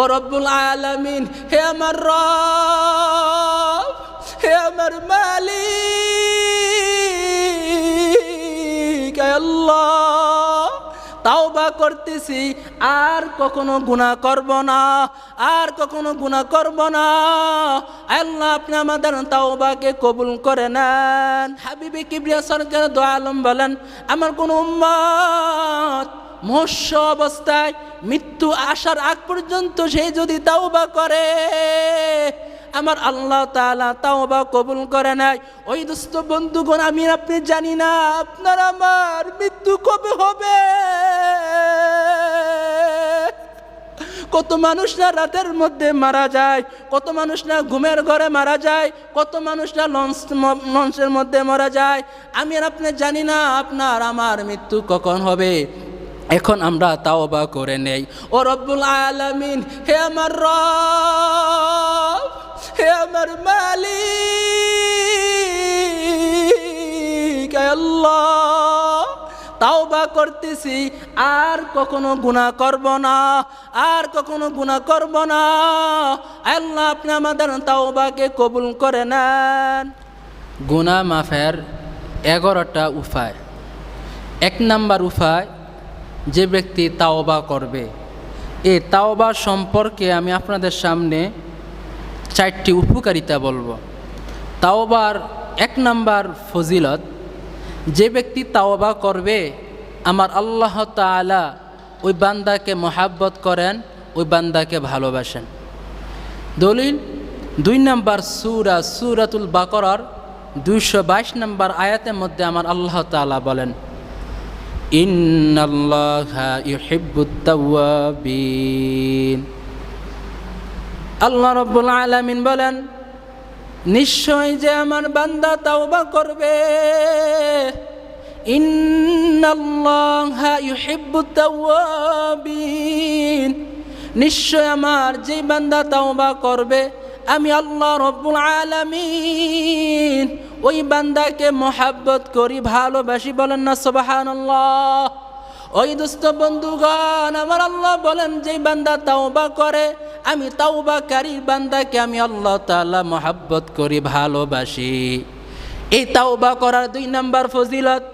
ও রব্বুল আলামিন, হে আমার রব, হে আমার মালিক আল্লাহ, তাওবা করতেছি, আর কখনো গুনাহ করব না, আর কখনো গুনাহ করব না। আল্লাহ, আপনি আমাদের তাওবাকে কবুল করে নেন। হাবিবি কিবরিয়া সরকার দোয়া আলম বলেন, আমার কোন উম্মত মৎস্য অবস্থায় মৃত্যু আসার আগ পর্যন্ত সে যদি তাওবা করে, আমার আল্লাহ তাআলা তাওবা কবুল করে নাই ওই দুস্থ বন্ধুগণ, আমি আপনি জানি না, আপনার আমার মৃত্যু কবে হবে? কত মানুষ না রাতের মধ্যে মারা যায়, কত মানুষ না ঘুমের ঘরে মারা যায়, কত মানুষ না লঞ্চ লঞ্চের মধ্যে মারা যায়। আমি আপনি জানি না, আপনার আমার মৃত্যু কখন হবে? এখন আমরা তাওবা করে নেই। ও রব্বুল আলামিন, হে আমার হে আমার হে আল্লাহ, তাওবা করতেছি, আর কখনো গুনাহ করব না, আর কখনো গুনাহ করব না। আল্লাহ, আপনি আমাদের তাওবাকে কবুল করে নেন। গুণা মাফের এগারোটা উপায়। এক নাম্বার উপায় যে ব্যক্তি তাওবা করবে। এই তাওবা সম্পর্কে আমি আপনাদের সামনে চারটি উপকারিতা বলব। তাওবার এক নাম্বার ফজিলত, যে ব্যক্তি তাওবা করবে, আমার আল্লাহ তাআলা ওই বান্দাকে মহাব্বত করেন, ওই বান্দাকে ভালোবাসেন। দলিল, দুই নাম্বার সুরা, সুরাতুল বাকরার দুইশো বাইশ নম্বর আয়াতের মধ্যে আমার আল্লাহ তাআলা বলেন আল্লাহ রব্বুল আলামিন বলেন, নিশ্চয় যে আমার বান্দা তাওবা করবে। নিশ্চয় আমার যে বান্দা তাওবা করবে, আমি আল্লাহ রব্বুল আলামিন। ওই বান্দাকে মোহাব্বত করি, ভালোবাসি, বলেন না, সুবহানাল্লাহ। ওই দুস্থ বন্ধুগণ, আমার আল্লাহ বলেন যে বান্দা তাওবা করে, আমি তাওবাকারী বান্দাকে আমি আল্লাহ তাআলা মোহাব্বত করি, ভালোবাসি। এই তাওবা করার দুই নাম্বার ফজিলত,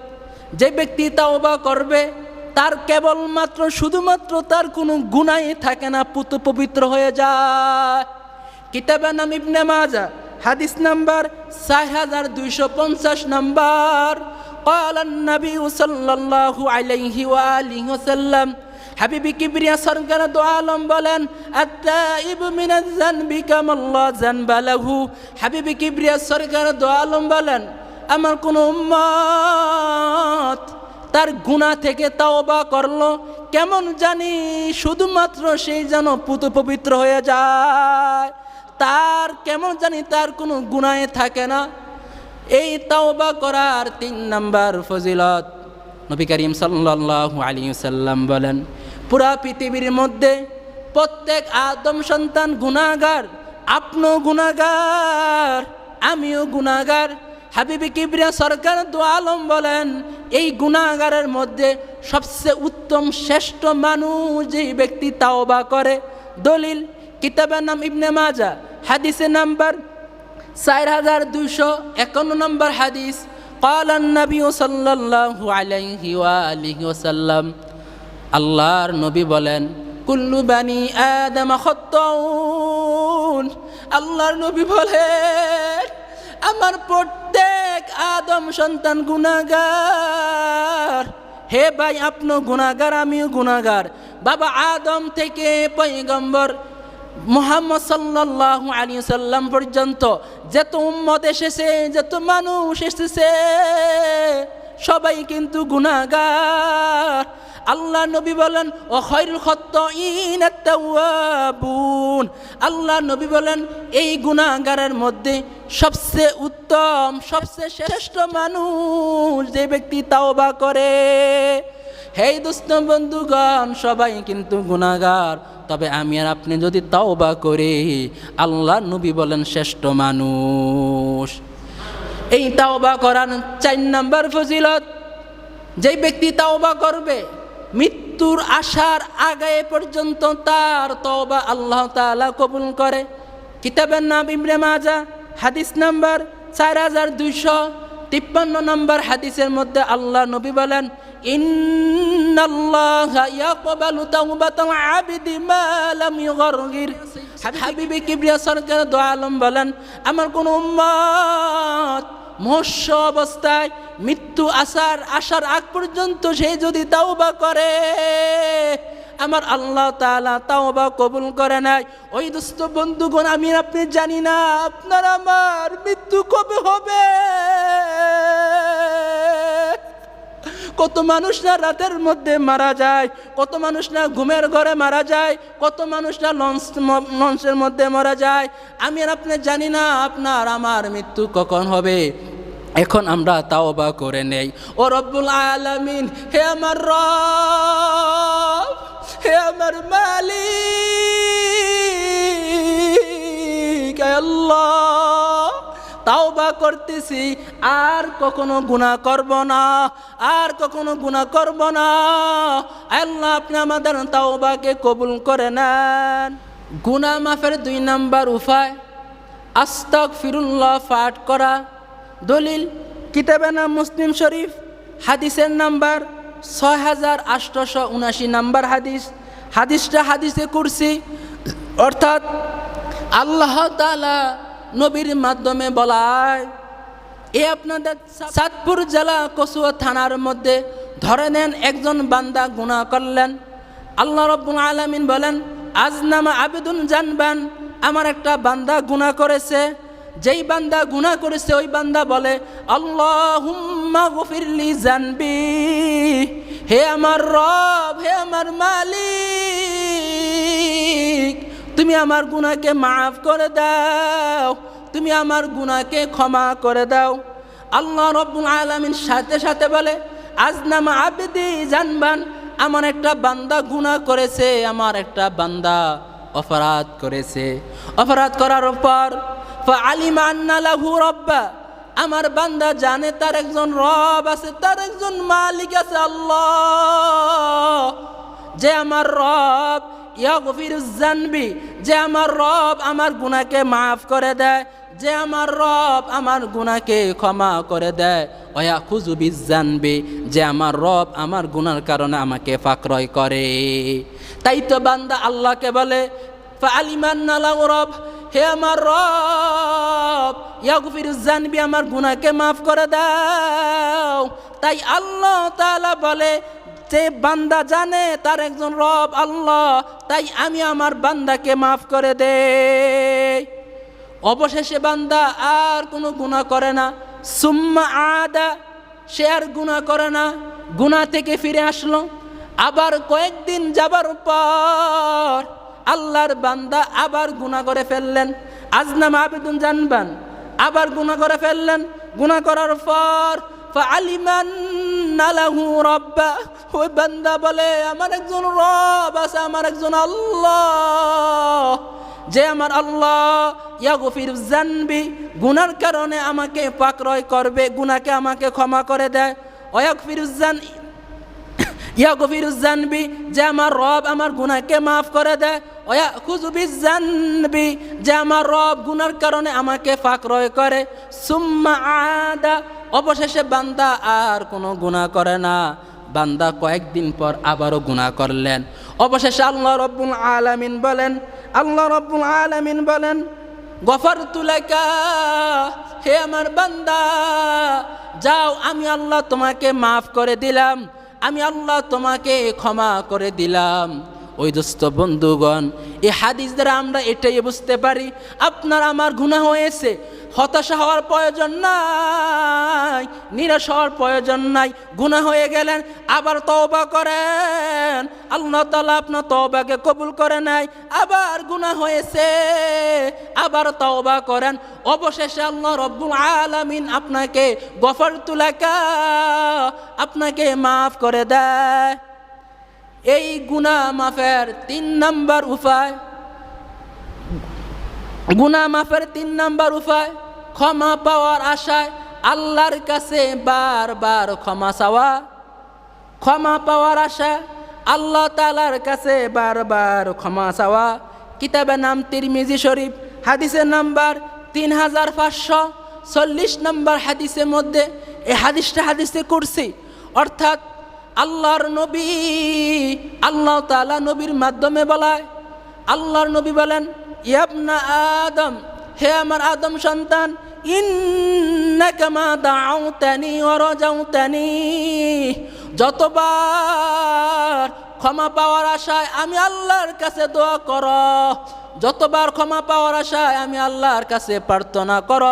যে ব্যক্তি তাওবা করবে, তার কেবলমাত্র, শুধুমাত্র তার কোনো গুণাই থাকে না, পুত পবিত্র হয়ে যায়। কিতাবের নাম ইবনে মাজা হাদিস নাম্বার চার হাজার দুইশো পঞ্চাশ নাম্বার قال النبي صلى الله عليه وآله وسلم হাবিবি কিবরিয়া সরকার দো আলম বলেন আত্তাইব মিনাজ জানবি কামাল্লাহ জানবা লাহু হাবিবি কিবরিয়া সরকার দো আলম বলেন আমার কোন উম্মত তার গুণা থেকে তাওবা করলো কেমন জানি শুধুমাত্র সেই যেন পুত পবিত্র হয়ে যায় তার কেমন জানি তার কোনো গুণায় থাকে না। এই তাওবা করার তিন নাম্বার ফজিলত নবী করিম সাল্লাল্লাহু আলাইহি সাল্লাম বলেন, পুরা পৃথিবীর মধ্যে প্রত্যেক আদম সন্তান গুণাগার আপনিও গুণাগার আমিও গুণাগার হাবিবি কিবরিয়া সরকার দু আলম বলেন, এই গুণাগারের মধ্যে সবচেয়ে উত্তম শ্রেষ্ঠ মানুষ যেই ব্যক্তি তাওবা করে, দলিল কিতাবের নাম ইবনে মাজা হাদিসে নাম্বার চার হাজার দুইশো একান্ন নম্বর হাদিস قال النبي صلى الله عليه وآله وسلم আল্লাহর নবী বলেন কুল্লু বানি আদম খত্তাউন আল্লাহর নবী বলেন আমার প্রত্যেক আদম সন্তান গুনাগার হে ভাই আপনি গুনাগার আমিও গুনাগার বাবা আদম থেকে পয়গম্বর মোহাম্মদ সাল্লাহ আলী সাল্লাম পর্যন্ত যত উম্মত এসেছে, যত মানুষ এসেছে, সবাই কিন্তু গুনাগার আল্লাহ নবী বলেন, ও খৈরুল খত্ত ইনাত্তাওয়াবুন আল্লাহ নবী বলেন, এই গুনাহগারের মধ্যে সবচেয়ে উত্তম, সবচেয়ে শ্রেষ্ঠ মানুষ যে ব্যক্তি তাওবা করে হেই দোস্ত বন্ধুগণ, সবাই কিন্তু গুনাহগার। তবে আমি আর আপনি যদি তাওবা করি আল্লাহ নবী বলেন শ্রেষ্ঠ মানুষ। এই তাওবা করার চার নাম্বার ফজিলত, যেই ব্যক্তি তাওবা করবে মৃত্যু মৃত্যুর আসার আগে পর্যন্ত তার তওবা আল্লাহ তাআলা কবুল করে। কিতাবের নাম ইবনে মাজা হাদিস নাম্বার চার হাজার দুইশো তিপ্পান্ন নম্বর হাদিসের মধ্যে আল্লাহ নবী বলেন ইন্নাল্লাহা ইয়াকবালু তাওবাতাল আবিদি মা লাম ইউগরগির। হাবিবি কিবরিয়া সরকার দোয়া আলম বলেন আমার কোন উম্মত মহস্য অবস্থায় মৃত্যু আসার আসার আগ পর্যন্ত সে যদি তাওবা করে আমার আল্লাহ তাআলা তাওবা কবুল করে নাই। ওই দুস্থ বন্ধুগণ আমি আপনি জানি না আপনার আমার মৃত্যু কবে হবে? কত মানুষ না রাতের মধ্যে মারা যায়, কত মানুষ না ঘুমের ঘরে মারা যায়, কত মানুষ না লঞ্চ লঞ্চের মধ্যে মারা যায়। আমি আর আপনি জানি না আপনার, আমার মৃত্যু কখন হবে। এখন আমরা তাওবা করে নেই। ও রব্বুল আলামিন, হে আমার রব, হে আমার মালিক, হে আল্লাহ তাওবা করতেছি, আর কখনো গুনাহ করব না, আর কখনো গুনাহ করব না। আল্লাহ আপনি আমাদের তাওবাকে কবুল করে নেন। গুণা মাফের দুই নাম্বার উপায় আস্তাক ফিরুল্লাহ পাঠ করা। দলিল, কিতাবে নাম মুসলিম শরীফ, হাদিসের নাম্বার ছয় হাজার আটশোশো উনাশি নাম্বার হাদিস। হাদিসটা হাদিসে করছি অর্থাৎ আল্লাহ তাআলা নবীর মাধ্যমে বলায়, এ আপনাদের চাঁদপুর জেলা কসুয়া থানার মধ্যে ধরে নেন একজন বান্দা গুণা করলেন। আল্লাহ রব্বুল আলামিন বলেন আজ নামা আবেদন জানবেন, আমার একটা বান্দা গুণা করেছে। যেই বান্দা গুণা করেছে, ওই বান্দা বলে গফিরলি জানবি, হে আমার রব, হে আমার মালিক। তুমি আমার গুণাকে মাফ করে দাও। তুমি আমার গুণাকে ক্ষমা করে দাও। আল্লাহ রব্বুল আলামিন সাথে সাথে বলে আজ নামা আবেদি জানবান, আমার একটা বান্দা গুনাহ করেছে, আমার একটা বান্দা অপরাধ করেছে। অপরাধ করার পর আলিমা আন্না রব্বা, আমার বান্দা জানে তার একজন রব আছে, তার একজন মালিক আছে আল্লাহ। যে আমার রব জানবি যে আমার রব আমার গুনাহকে মাফ করে দেয়, যে আমার রব আমার গুণাকে ক্ষমা করে দেয়। অয়া খুজুবি জানবি যে আমার রব আমার গুনার কারণে আমাকে ফাকরয় করে। তাই তো বান্দা আল্লাহকে বলে আলিমান্নালা রব, হে আমার রব, ইয়াগফির আমার গুনাহকে মাফ করে দাও। তাই আল্লাহ তাআলা বলে যে বান্দা জানে তার একজন রব আল্লাহ, তাই আমি আমার বান্দাকে মাফ করে দে অবশেষে বান্দা আর কোনো গুণা করে না। সুম্মা আদা, সে আর গুণা করে না। গুণা থেকে ফিরে আসলো। আবার কয়েকদিন যাবার পর আল্লাহর বান্দা আবার গুণা করে ফেললেন। আজনাম আবেদন জানবান, আবার গুণা করে ফেললেন। গুণা করার পর আলিমান্নালাহু রব্বা। ওই বান্দা বলে, আমার একজন রব আছে, আমার একজন আল্লাহ। যে আমার আল্লাহ, ইয়াগফির জানবি গুনার কারণে আমাকে পাকরয় করবে, গুনাকে আমাকে ক্ষমা করে দেয়। অয়াগফির জান ইয়াগফির জানবি যে আমার রব আমার গুনাহকে মাফ করে দেয়। ওয়া খুজবি জানবি যে আমার রব গুনার কারণে আমাকে ফাকরয় করে। সুম্মা আদা অবশেষে বান্দা আর কোনো গুনাহ করে না। বান্দা কয়েকদিন পর আবারও গুনাহ করলেন। অবশেষে আল্লাহ রব্বুল আলামিন বলেন, আল্লাহ রব্বুল আলামিন বলেন গফর তুলাকা হে আমার বান্দা, যাও, আমি আল্লাহ তোমাকে মাফ করে দিলাম, আমি আল্লাহ তোমাকে ক্ষমা করে দিলাম। ওই দোস্ত বন্ধুগণ, এই হাদিস দ্বারা আমরা এটাই বুঝতে পারি, আপনার আমার গুণা হয়েছে, হতাশা হওয়ার প্রয়োজন নাই, নিরাশ হওয়ার প্রয়োজন নাই গুণা হয়ে গেলেন, আবার তওবা করেন। আল্লাহ তালা আপনার তওবাকে কবুল করে নাই আবার গুণা হয়েছে, আবার তওবা করেন। অবশেষে আল্লাহ রব্বুল আলামিন আপনাকে গফর তুলাকা আপনাকে মাফ করে দেয়। এই গুণা মাফের তিন নাম্বার উপায়। গুণা মাফের তিন নাম্বার উপায়, ক্ষমা পাওয়ার আশায় আল্লাহর কাছে বারবার ক্ষমা চাওয়া। ক্ষমা পাওয়ার আশা আল্লাহ তালার কাছে বারবার ক্ষমা চাওয়া। কিতাবের নাম তিরমিজি শরীফ, হাদিসের নাম্বার তিন হাজার পাঁচশো। চল্লিশ নম্বর হাদিসের মধ্যে এই হাদিসটা হাদিসে করছি অর্থাৎ আল্লাহর নবী, আল্লাহ তালা নবীর মাধ্যমে বলায়। আল্লাহর নবী বলেন, ইয়াবনা আদম, হে আমার আদম সন্তান যতবার ক্ষমা পাওয়ার আশায় আমি আল্লাহর কাছে দোয়া কর যতবার ক্ষমা পাওয়ার আশায় আমি আল্লাহর কাছে প্রার্থনা কর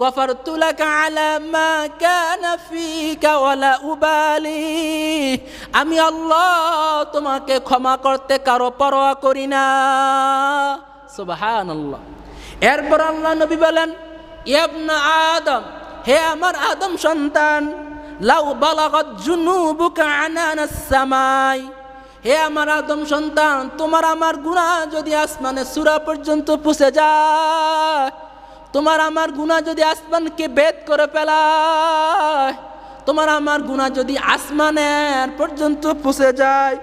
গফর তুলাকা আলা মা ফিকা উবালি। আমি আল্লাহ তোমাকে ক্ষমা করতে কারও পরোয়া করি না। সুবহানাল্লাহ। এরপর আল্লাহ নবী বলেন ইবনা আদম, হে আমার আদম সন্তান, লাউ বালাগত জুনুবুকা আনানাস সামাই। হে আমার আদম সন্তান, তোমার আমার গুণা যদি আসমানে সুরা পর্যন্ত পুষে যায়, তোমার আমার গুণা যদি আসমানকে বেদ করে ফেলায়, তোমার আমার গুণা যদি আসমানের পর্যন্ত পুষে যায়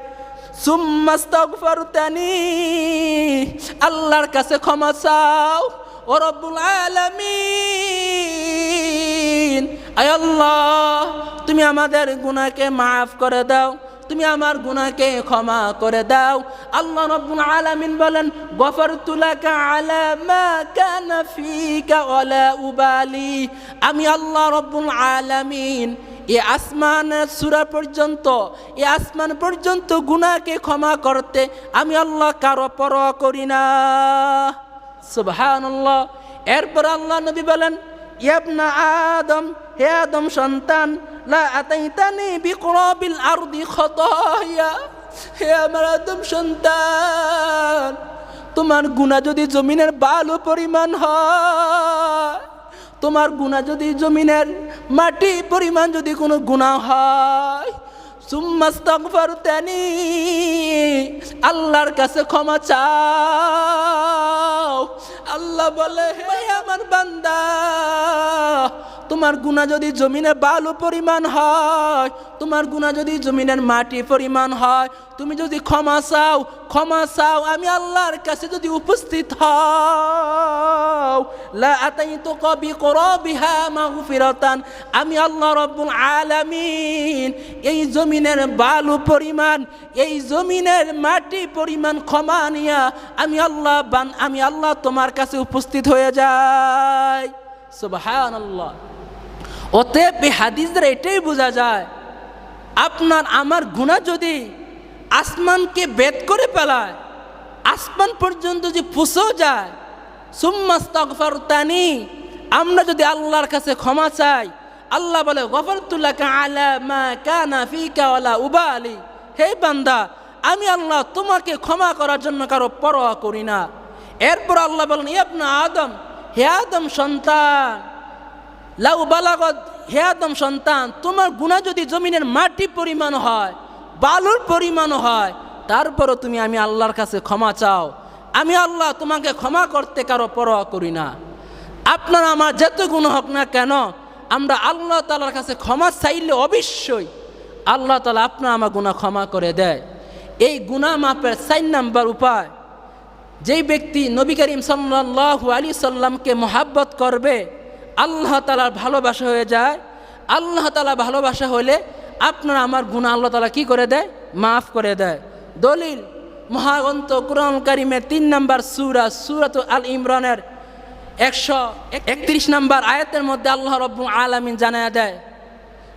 সুম্মাস্তাগফারতানি আল্লাহর কাছে ক্ষমা চাও, ও রব্বুল আলামিন। আয় আল্লাহ, তুমি আমাদের গুনাহকে মাফ করে দাও তুমি আমার গুনাহকে ক্ষমা করে দাও। আল্লাহ রব্বুল আলামিন বলেন, গফরতু লাকা আলা মা কানা ফিকা ওয়ালা উবালি। আমি আল্লাহ রব্বুল আলামিন, এ আসমানের সুরা পর্যন্ত, এ আসমান পর্যন্ত গুনাহকে ক্ষমা করতে আমি আল্লাহ কারও পরোয়া করি না। সুবহানাল্লাহ। এরপর আল্লাহ নবী বলেন ইয়াবনা আদম, হে আদম সন্তান, লা আতাইতানি বিকরাবিল আরদি খতায়া। হে আমার আদম সন্তান, তোমার গুণা যদি জমিনের বালু পরিমাণ হয়, তোমার গুণা যদি জমিনের মাটি পরিমাণ যদি কোনো গুণা হয় আল্লাহর কাছে ক্ষমা চাও। আল্লাহ বলে হে আমার বান্দা তোমার গুণা যদি জমিনের বালু পরিমাণ হয়, তোমার গুণা যদি জমিনের মাটি পরিমাণ হয়, তুমি যদি ক্ষমা চাও ক্ষমা চাও, আমি আল্লাহর কাছে যদি উপস্থিত হও, লা আতাইতু কবি করবিহা মাগফিরাতান, আমি আল্লাহ রব্বুল আলামিন, এই জমিনের বালু পরিমাণ, এই জমিনের মাটি পরিমাণ ক্ষমা নিয়া, আমি আল্লাহ বান, আমি আল্লাহ তোমার কাছে উপস্থিত হয়ে যাই। সুবহানাল্লাহ। অতএব এই হাদিসদের এটাই বোঝা যায়, আপনার আমার গুণা যদি আসমানকে বেদ করে ফেলায়, আসমান পর্যন্ত যদি পুষেও যায় সুম্মাস্তাগফারতানি আমরা যদি আল্লাহর কাছে ক্ষমা চাই, আল্লাহ বলে গফরতুল্লাহ আলা মা উবালি। হে বান্দা, আমি আল্লাহ তোমাকে ক্ষমা করার জন্য কারও পরোয়া করি না। এরপর আল্লাহ বলেন ইবনা আদম, হে আদম সন্তান লাউ বালাগত, হে আদম সন্তান, তোমার গুণা যদি জমিনের মাটি পরিমাণ হয়, বালুর পরিমাণ হয়, তারপরও তুমি আমি আল্লাহর কাছে ক্ষমা চাও। আমি আল্লাহ তোমাকে ক্ষমা করতে কারও পরোয়া করি না। আপনার আমার যত গুণ হোক না কেন, আমরা আল্লাহ তালার কাছে ক্ষমা চাইলে অবশ্যই আল্লাহ তালা আপনার আমার গুণা ক্ষমা করে দেয়। এই গুণা মাপের চার নাম্বার উপায়, যেই ব্যক্তি নবী করিম সাল্লাহ আলী সাল্লামকে মোহাব্বত করবে আল্লাহ তালার ভালোবাসা হয়ে যায়। আল্লাহ তালা ভালোবাসা হলে আপনার আমার গুণা আল্লাহ তালা কি করে দেয়? মাফ করে দেয়। দলিল মহাগন্ত কোরআন কারিমের তিন নম্বর সুরা, সুরাত আল ইমরানের একশো একত্রিশ নম্বর আয়াতের মধ্যে আল্লাহ রব্বু আলমিন জানায় দেয়,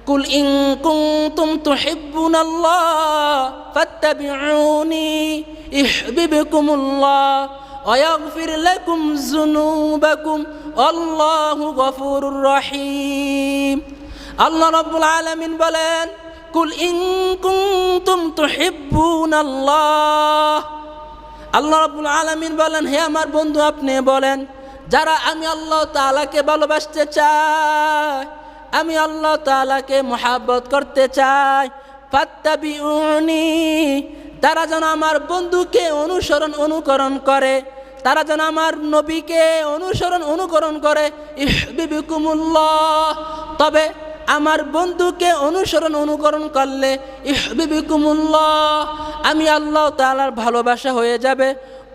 কুল ইন কুনতুম তুহিব্বুনাল্লাহ ফাত্তাবিউনি ইহবিবকুমুল্লাহ ويغفر لكم ذنوبكم والله غفور رحيم আল্লাহ রব্বুল আলামিন বলেন কুল ইন কুনতুম তুহিব্বুনাল্লাহ আল্লাহ রব্বুল আলামিন বলেন হে আমার বন্ধু আপনি বলেন যারা আমি আল্লাহ তাআলাকে ভালোবাসতে চাই আমি আল্লাহ তাআলাকে মোহাব্বত করতে চাই ফাত্তাবিউনি, তারা যেন আমার বন্ধুকে অনুসরণ অনুকরণ করে, তারা যেন আমার নবীকে অনুসরণ অনুকরণ করে, ইহবিবিকুমুল্লাহ। তবে আমার বন্ধুকে অনুসরণ অনুকরণ করলে, ইহবিবিকুমুল্লাহ, আমি আল্লাহ তাআলার ভালোবাসা হয়ে যাবে।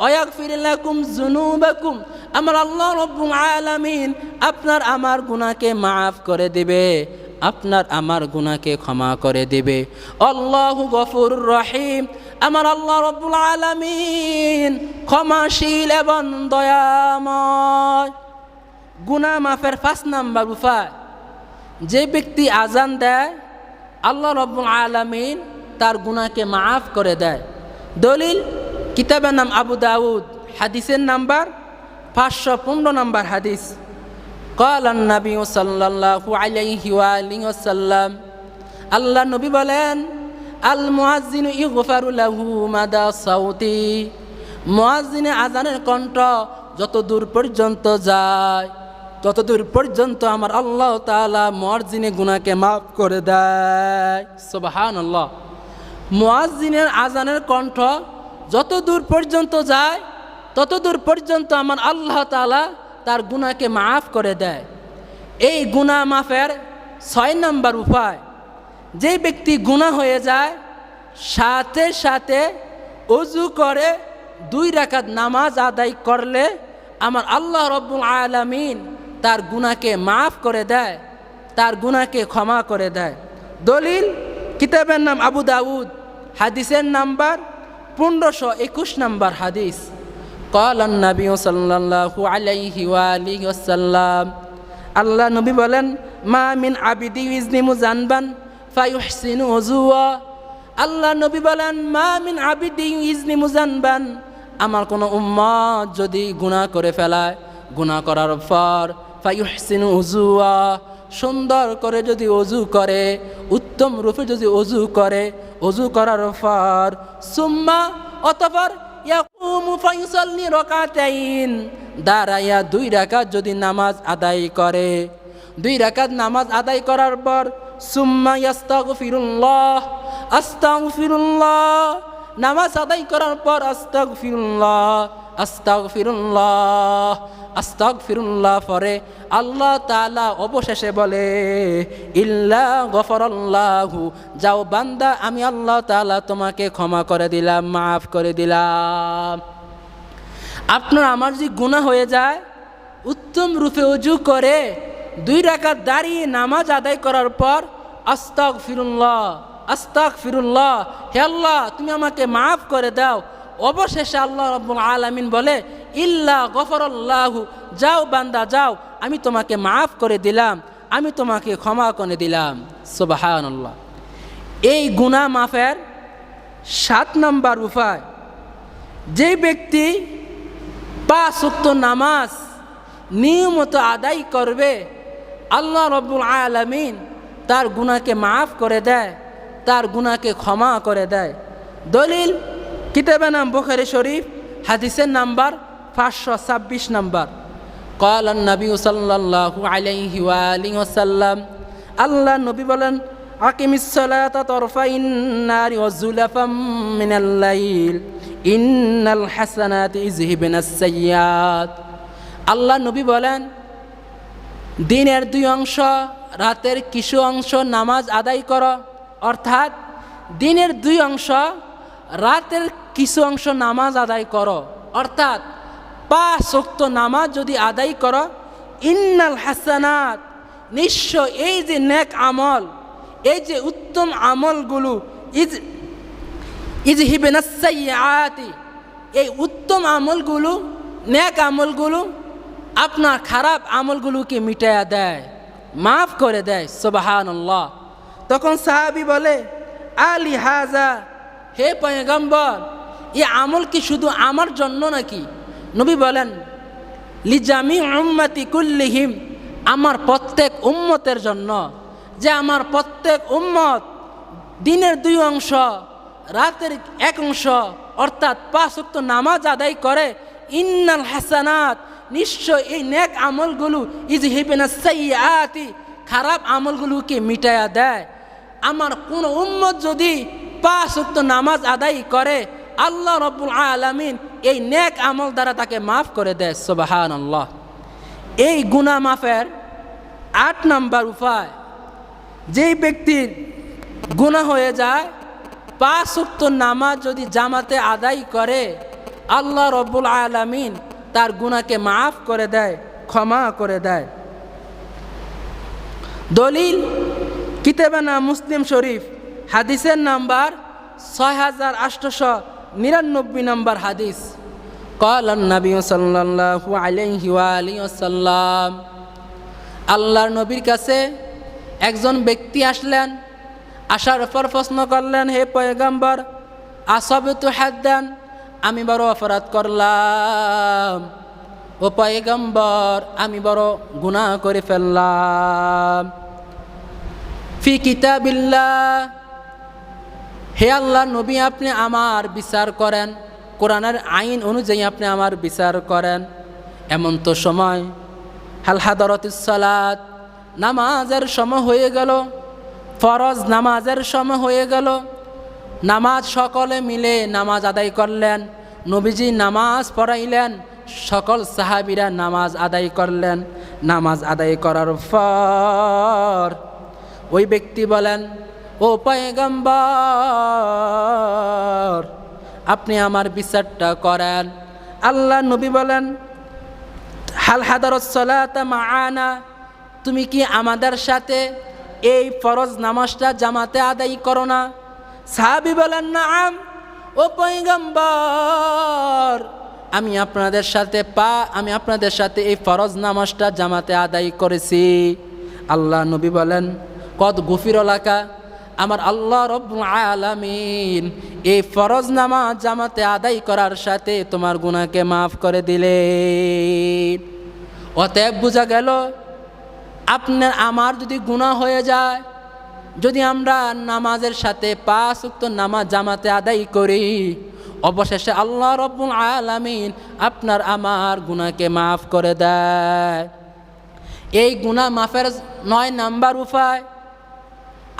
অয়াক ফিরিলাকুম জুনুবাকুম আমার আল্লাহ রব্বুল আলামিন আপনার আমার গুনাহকে মাফ করে দিবে। আপনার আমার গুনাহকে ক্ষমা করে দিবে। আল্লাহু গফুর রহিম। আমার আল্লাহ রব্বুল আলামিন ক্ষমাশীল এবং দয়াময়। গুনাহ মাফের ফার্স্ট নাম্বার উপায়, যে ব্যক্তি আজান দেয়, আল্লাহ রব্বুল আলামিন তার গুনাহকে মাফ করে দেয়। দলিল, কিতাবের নাম আবু দাউদ, হাদিসের নাম্বার পাঁচশো পনেরো নাম্বার হাদিস। قال النبي صلى الله عليه وآله وسلم আল্লাহ নবী বলেন আল মুয়াজ্জিনু ইগফারু লাহু মাদা সাউতি মুয়াজ্জিনে আজানের কণ্ঠ যত দূর পর্যন্ত যায় তত দূর পর্যন্ত আমার আল্লাহ তাআলা মুয়াজ্জিনে গুনাহকে মাফ করে দেয় সুবহানাল্লাহ মুয়াজ্জিনের আজানের কণ্ঠ যত দূর পর্যন্ত যায় তত দূর পর্যন্ত আমার আল্লাহ তাআলা তার গুণাকে মাফ করে দেয়। এই গুনাহ মাফের ছয় নম্বর উপায়, যে ব্যক্তি গুনাহ হয়ে যায়, সাথে সাথে অজু করে দুই রাকাত নামাজ আদায় করলে আমার আল্লাহ রব্বুল আলামিন তার গুনাহকে মাফ করে দেয়, তার গুণাকে ক্ষমা করে দেয়। দলিল, কিতাবের নাম আবু দাউদ, হাদিসের নাম্বার পনেরোশো একুশ নাম্বার হাদিস। قال النبي صلى الله عليه وآله وسلم আল্লাহ নবী বলেন মা মিন আবিদি ইজনিমু জানবান ফায়ুহসিনু ওজুয়া আল্লাহ নবী বলেন মা মিন আবিদি ইজনিমু জানবান আমার কোনো উম্মত যদি গুনাহ করে ফেলায় গুনাহ করার পর ফায়ুহসিনু উজুয়া সুন্দর করে যদি অজু করে উত্তম রূপে যদি অজু করে অজু করার পর সুম্মা অতপর ইয়াকুমু ফাইসাল্লি রাকাতাইন। দাঁড়াইয়া দুই রাকাত যদি নামাজ আদায় করে। দুই রাকাত নামাজ আদায় করার পর, সুম্মা ইয়াস্তাগফিরুল্লাহ, আস্তাগফিরুল্লাহ নামাজ আদায় করার পর আস্তাগফিরুল্লাহ আস্তাগফিরুল্লাহ আস্তাগফিরুল্লাহ পরে আল্লাহ তালা অবশেষে বলে, ইল্লা গফরাল্লাহু যাও বান্দা, আমি আল্লাহ তালা তোমাকে ক্ষমা করে দিলাম, মাফ করে দিলাম। আপনার আমার যে গুনাহ হয়ে যায়, উত্তম রূপে উজু করে দুই রাকাত দাঁড়িয়ে নামাজ আদায় করার পর আস্তাক ফিরুল্লাহ আস্তাক ফিরুল্লাহ হে আল্লাহ, তুমি আমাকে মাফ করে দাও। অবশেষে আল্লাহ রব্বুল আলামিন বলে, ইল্লা গফরল্লাহু, যাও বান্দা, যাও, আমি তোমাকে মাফ করে দিলাম, আমি তোমাকে ক্ষমা করে দিলাম। সুবাহান্লাহ এই গুনাহ মাফের সাত নম্বর উপায়, যে ব্যক্তি পাঁচ উক্ত নামাজ নিয়মত আদায় করবে, আল্লাহ রব্বুল আলমিন তার গুনাকে মাফ করে দেয়। তার গুনাকে ক্ষমা করে দেয় দলিল কিতাবে নাম বুখারি শরীফ হাদিসের নাম্বার পাঁচশো ছাব্বিশ নাম্বার قال النبي صلى الله عليه وآله وسلم আল্লাহ নবী বলেন আকিমিস সালাতা তরফাইন নারি ওয়া যুলাফাম মিনাল লাইল ইন্নাল হাসানাতি ইযহিবনাস সাইয়্যাত আল্লাহ নবী বলেন দিনের দুই অংশ রাতের কিছু অংশ নামাজ আদায় করো অর্থাৎ দিনের দুই অংশ, রাতের কিছু অংশ নামাজ আদায় করো। অর্থাৎ পাঁচ শক্ত নামাজ যদি আদায় করো, ইন্নাল হাসানাত, নিশ্চয় এই যে নেক আমল, এই যে উত্তম আমলগুলো, ইজ ইজ হিবেনাসাইয়াতি এই উত্তম আমলগুলো, নেক আমলগুলো, আপনার খারাপ আমলগুলোকে মিটাইয়া দেয়, মাফ করে দেয় সোবাহান তখন সাহাবি বলে, আলি হাজা, হে পয়গম্বর, এ আমল কি শুধু আমার জন্য নাকি? নবী বলেন লিজামি উম্মতি কুল্লিহিম, আমার প্রত্যেক উম্মতের জন্য। যে আমার প্রত্যেক উম্মত দিনের দুই অংশ, রাতের এক অংশ, অর্থাৎ পাঁচ উক্ত নামাজ আদায় করে, ইন্নাল হাসানাত, নিশ্চয় এই নেক আমলগুলো ইজ হিবেনা সাইয়াতি খারাপ আমলগুলোকে মিটাইয়া দেয়। আমার কোন উম্মত যদি পাঁচ উক্ত নামাজ আদায় করে, আল্লাহ রব্বুল আলমিন এই নেক আমল দ্বারা তাকে মাফ করে দেয় সোবাহান আল্লাহ এই গুনা মাফের আট নাম্বার উপায়, যেই ব্যক্তির গুণা হয়ে যায়, পাঁচ উক্ত নামাজ যদি জামাতে আদায় করে, আল্লাহ রব্বুল আলামিন তার গুণাকে মাফ করে দেয়, ক্ষমা করে দেয়। দলিল কিতাবানা মুসলিম শরীফ হাদিসের নাম্বার ছয় হাজার আটশোশো নিরানব্বই নম্বর হাদিস قال النبي صلى الله عليه وآله وسلم আল্লাহর নবীর কাছে একজন ব্যক্তি আসলেন আসার পর প্রশ্ন করলেন হে পয়গম্বর আসবে তো হাত দেন আমি বড় অপরাধ করলাম ও পয়গম্বর আমি বড় গুনাহ করে ফেললাম ফি কিতাবিল্লাহ। হে আল্লাহ, নবী আপনি আমার বিচার করেন। কোরআনের আইন অনুযায়ী আপনি আমার বিচার করেন। এমন তো সময় হাল হাদরতুসালাত নামাজের সময় হয়ে গেল, ফরজ নামাজের সময় হয়ে গেল। নামাজ সকলে মিলে নামাজ আদায় করলেন, নবীজি নামাজ পড়াইলেন, সকল সাহাবিরা নামাজ আদায় করলেন। নামাজ আদায় করার পর ওই ব্যক্তি বলেন, ও পয়গম্বর, আপনি আমার বিচারটা করেন। আল্লাহ নবী বলেন, হাল হাদারত মাআনা, তুমি কি আমাদের সাথে এই ফরজ নামাজটা জামাতে আদায় করো না? সাহাবি বলেন না আম ও পৈগম্বর আমি আপনাদের সাথে পা, আমি আপনাদের সাথে এই ফরজ নামাজটা জামাতে আদায় করেছি। আল্লাহ নবী বলেন কত গফির এলাকা আমার আল্লাহ রব্বুল আলামিন এই ফরজ নামাজ জামাতে আদায় করার সাথে তোমার গুণাকে মাফ করে দিলে অতএব বোঝা গেল, আপনার আমার যদি গুনাহ হয়ে যায়, যদি আমরা নামাজের সাথে পাঁচ উক্ত নামাজ জামাতে আদায় করি, অবশেষে আল্লাহ রব্বুল আলামিন আপনার আমার গুণাকে মাফ করে দেয়। এই গুনাহ মাফের নয় নাম্বার উপায়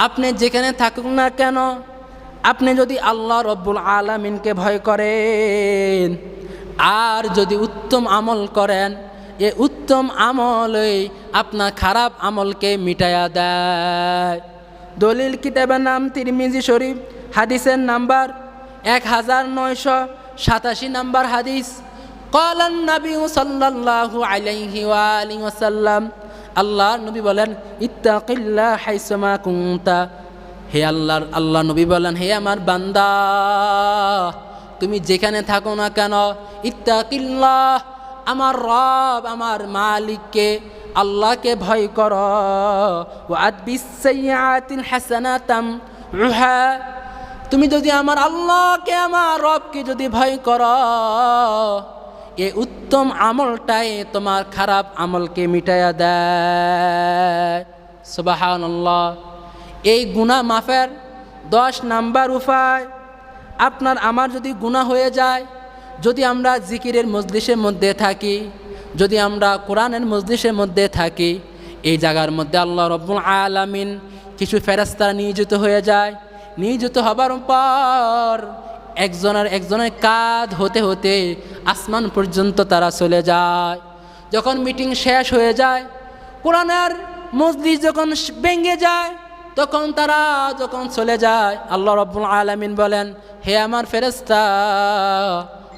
আপনি যেখানে থাকুন না কেন, আপনি যদি আল্লাহ রব্বুল আলমিনকে ভয় করেন, আর যদি উত্তম আমল করেন, এ উত্তম আমলই আপনার খারাপ আমলকে মিটায়া দেয়। দলিল কিতাবের নাম তিরমিজি শরীফ, হাদিসের নাম্বার এক হাজার নয়শো সাতাশি নাম্বার হাদিস। কলান নাবি সাল্লাল্লাহু আলী ওসাল্লাম আল্লাহ নবী বলেন ইত্তাকিল্লাহ হাইসমা কুন্তা। হে আল্লাহর, আল্লাহ নবী বলেন, হে আমার বান্দা, তুমি যেখানে থাকো না কেন ইত্তাকিল্লাহ আমার রব, আমার মালিককে আল্লাহকে ভয় কর। হাসানাতাম রুহা তুমি যদি আমার আল্লাহকে, আমার রবকে যদি ভয় করো এ উত্তম আমলটাই তোমার খারাপ আমলকে মিটাইয়া দেয়। সুবাহান এই গুণা মাফের দশ নাম্বার উপায়, আপনার আমার যদি গুণা হয়ে যায়, যদি আমরা জিকিরের মজলিসের মধ্যে থাকি, যদি আমরা কোরআনের মজলিসের মধ্যে থাকি, এই জায়গার মধ্যে আল্লাহ রব্বুল আলামিন কিছু ফেরাস্তা নিয়োজিত হয়ে যায়। নিয়োজিত হবার পর একজনের একজনের কাঁধ হতে হতে আসমান পর্যন্ত তারা চলে যায়। যখন মিটিং শেষ হয়ে যায়, কোরআনের মসজিদ যখন ভেঙে যায়, তখন তারা যখন চলে যায়, আল্লাহ রব্বুল আলমিন বলেন, হে আমার ফেরেস্তা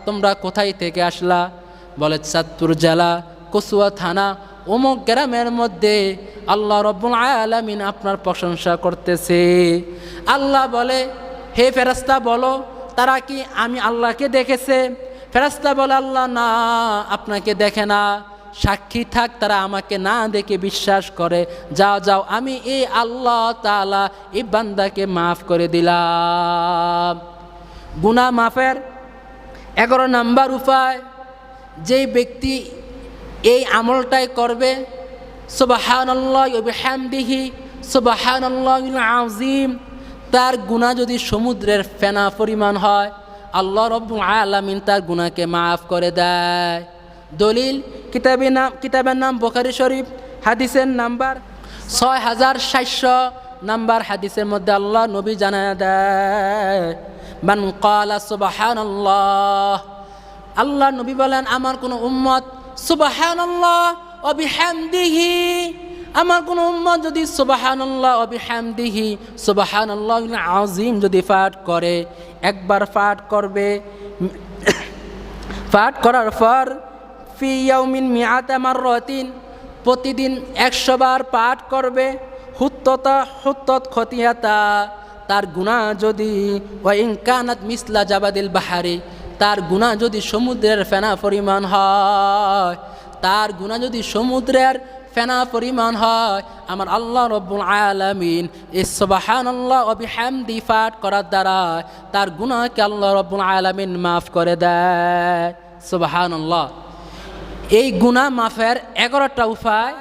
তোমরা কোথায় থেকে আসলা? বলে চাঁদপুর জেলা, কসুয়া থানা, অমুক গ্রামের মধ্যে আল্লাহ রব্বুল আলমিন আপনার প্রশংসা করতেছে। আল্লাহ বলে, হে ফেরাস্তা বলো তারা কি আমি আল্লাহকে দেখেছে? ফেরাস্তা বলে, আল্লাহ না, আপনাকে দেখে না। সাক্ষী থাক, তারা আমাকে না দেখে বিশ্বাস করে। যাও যাও, আমি এই আল্লাহ তালা এই বান্দাকে মাফ করে দিলাম। গুনা মাফের এগারো নাম্বার উপায়, যেই ব্যক্তি এই আমলটাই করবে সুবাহানল্লাহামদিহি সুবাহানল্লাহ আজিম তার গুণা যদি সমুদ্রের ফেনা পরিমাণ হয়, আল্লাহ রব্বুল আলামিন তার গুণাকে মাফ করে দেয়। দলিল কিতাবের নাম কিতাবের নাম বোখারি শরীফ, হাদিসের নাম্বার ছয় হাজার সাতশো নাম্বার হাদিসের মধ্যে আল্লাহ নবী জানা দেয়, মান কালা সুবাহান আল্লাহ নবী বলেন, আমার কোনো উম্মত সুবাহান অবিহামদিহি আমার কোনো উম্মত যদি সুবাহানাল্লাহ অবিহামদিহি সুবাহানাল্লাহ আজিম যদি পাঠ করে, একবার পাঠ করবে পাঠ করার পর ফি ইয়াউমিন মিয়াত আমার রতিন প্রতিদিন একশো বার পাঠ করবে, হুত্ততা, হুত্তত খতিয়াতা, তার গুণা যদি ওয়াইন কানাত মিসলা জাবাদিল বাহারি, তার গুণা যদি সমুদ্রের ফেনা পরিমাণ হয়, তার গুণা যদি সমুদ্রের ফেনা পরিমাণ হয়। আমার আল্লাহ রব্বুল আলামিন ইসবাহান আল্লাহ অবিহামদি পাঠ করার দ্বারা তার গুণাকে আল্লাহ রব্বুল আলামিন মাফ করে দেয়। সুবাহান আল্লাহ এই গুণা মাফের এগারোটা উপায়।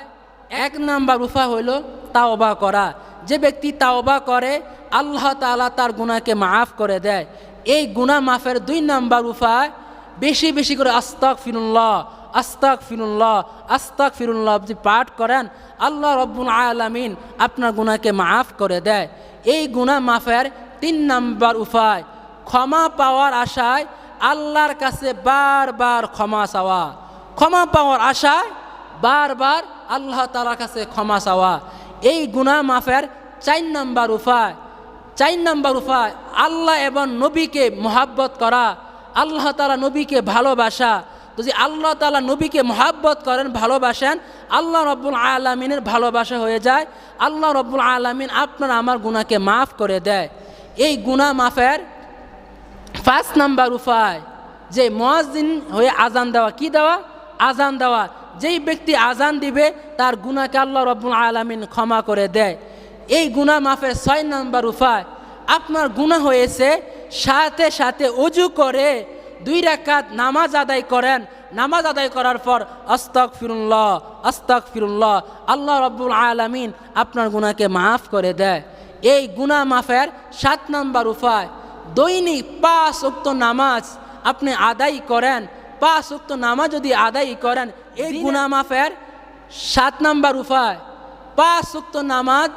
এক নাম্বার উপায় হইল তাওবা করা। যে ব্যক্তি তাওবা করে, আল্লাহ তাআলা তার গুণাকে মাফ করে দেয়। এই গুণা মাফের দুই নাম্বার উপায় বেশি বেশি করে আস্তাক ফিরুল্লাহ আস্তাক ফিরুল্লাহ আস্তাক ফিরুল্লাহ যদি পাঠ করেন, আল্লাহ রব্বুল আলামিন আপনার গুণাকে মাফ করে দেয়। এই গুণা মাফের তিন নাম্বার উপায়, ক্ষমা পাওয়ার আশায় আল্লাহর কাছে বারবার ক্ষমা চাওয়া। ক্ষমা পাওয়ার আশায় বারবার আল্লাহ তালার কাছে ক্ষমা চাওয়া। এই গুণা মাফের চার নাম্বার উপায়, চার নাম্বার উপায়, আল্লাহ এবং নবীকে মোহাব্বত করা। আল্লাহ তালা নবীকে ভালোবাসা। যদি আল্লাহ তালা নবীকে মোহাব্বত করেন, ভালোবাসেন, আল্লাহ রব্বুল আলমিনের ভালোবাসা হয়ে যায়। আল্লাহ রব্বুল আলমিন আপনার আমার গুণাকে মাফ করে দেয়। এই গুণা মাফের পাঁচ নাম্বার উপায়, যে মহাজিন হয়ে আজান দেওয়া কি দেওয়া? আজান দেওয়া। যেই ব্যক্তি আজান দিবে, তার গুণাকে আল্লাহ রব্বুল আলমিন ক্ষমা করে দেয়। এই গুণা মাফের ছয় নাম্বার উপায় আপনার গুণা হয়েছে সাথে সাথে অজু করে দুই রাকাত নামাজ আদায় করেন। নামাজ আদায় করার পর আস্তাক ফিরুল্লাহ আস্তাক ফিরুল্লাহ আল্লাহ রব্বুল আলমিন আপনার গুণাকে মাফ করে দেয়। এই গুণা মাফের সাত নাম্বার উপায় দৈনিক পাঁচ উক্ত নামাজ আপনি আদায় করেন। পাঁচ উক্ত নামাজ যদি আদায় করেন এই গুণা মাফের সাত নাম্বার উপায় পাঁচ উক্ত নামাজ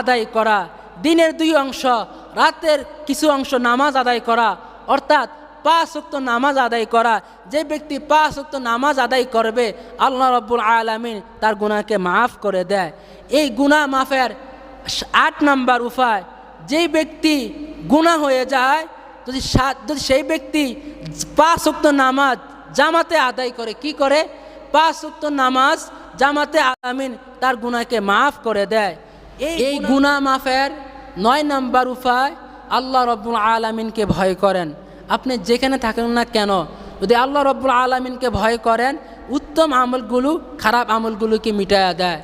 আদায় করা। দিনের দুই অংশ, রাতের কিছু অংশ নামাজ আদায় করা, অর্থাৎ পাঁচ উক্ত নামাজ আদায় করা। যে ব্যক্তি পাঁচ নামাজ আদায় করবে, আল্লাহ রব্বুল আলমিন তার গুণাকে মাফ করে দেয়। এই গুণা মাফের আট নাম্বার উপায় যেই ব্যক্তি গুণা হয়ে যায়, যদি সাত যদি সেই ব্যক্তি পাঁচ উক্ত নামাজ জামাতে আদায় করে, কি করে? পাঁচ উক্ত নামাজ জামাতে আলামিন তার গুণাকে মাফ করে দেয়। এই গুণা মাফের নয় নাম্বার উপায় আল্লাহ রব্বুল আলমিনকে ভয় করেন। আপনি যেখানে থাকেন না কেন? যদি আল্লাহ রব্বুল আলমিনকে ভয় করেন উত্তম আমলগুলো খারাপ আমলগুলোকে মিটাইয়া দেয়।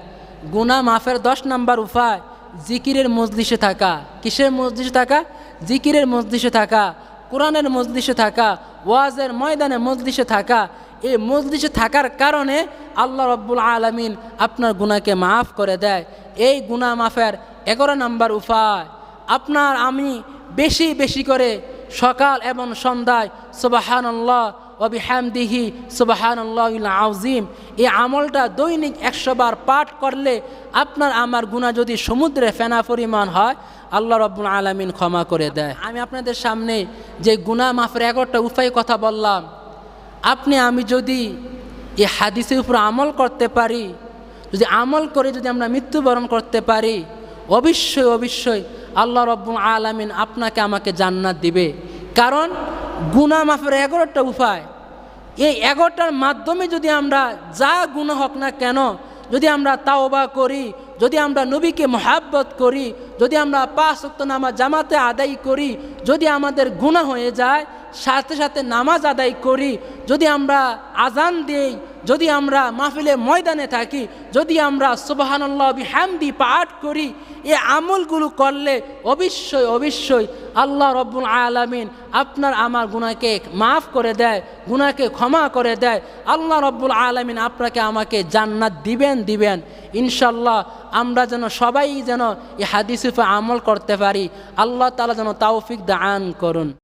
গুণা মাফের দশ নাম্বার উপায় জিকিরের মজলিসে থাকা। কিসের মজলিসে থাকা? জিকিরের মজলিসে থাকা। কোরআনের মজলিসে থাকা। ওয়াজের ময়দানে মজলিসে থাকা। এই মজলিসে থাকার কারণে আল্লাহ রব্বুল আলমিন আপনার গুণাকে মাফ করে দেয়। এই গুণা মাফের এগারো নাম্বার উপায়, আপনার আমি বেশি বেশি করে সকাল এবং সন্ধ্যায় সুবাহান আল্লাহ অবিহামদিহি সুবাহান আল্লাহ আউজিম এই আমলটা দৈনিক একশো বার পাঠ করলে আপনার আমার গুণা যদি সমুদ্রে ফেনা পরিমাণ হয়, আল্লাহ রব্বুল আলমিন ক্ষমা করে দেয়। আমি আপনাদের সামনে যে গুণা মাফের এগারোটা উপায় কথা বললাম আপনি, আমি যদি এই হাদিসের উপর আমল করতে পারি, যদি আমল করে যদি আমরা মৃত্যুবরণ করতে পারি, অবশ্যই অবশ্যই আল্লাহ রব্বুল আলমিন আপনাকে আমাকে জান্নাত দিবে। কারণ গুণা মাফের এগারোটা উপায়। এই এগারোটার মাধ্যমে যদি আমরা যা গুণা হোক না কেন, যদি আমরা তাওবা করি, যদি আমরা নবীকে মহাব্বত করি, যদি আমরা পাঁচ নামাজ জামাতে আদায় করি, যদি আমাদের গুণা হয়ে যায় সাথে সাথে নামাজ আদায় করি, যদি আমরা আজান দেই, যদি আমরা মাহফিলে ময়দানে থাকি, যদি আমরা সুবাহান্লাহ হ্যামদি পাঠ করি এই আমলগুলো করলে অবশ্যই অবশ্যই আল্লাহ রব্বুল আলমিন আপনার আমার গুণাকে মাফ করে দেয় গুণাকে ক্ষমা করে দেয়। আল্লাহ রব্বুল আলমিন আপনাকে আমাকে জান্নাত দিবেন দিবেন। ইনশাল্লাহ আমরা যেন সবাই যেন এই হাদিসুফে আমল করতে পারি। আল্লাহ তালা যেন তাওফিক দান করুন।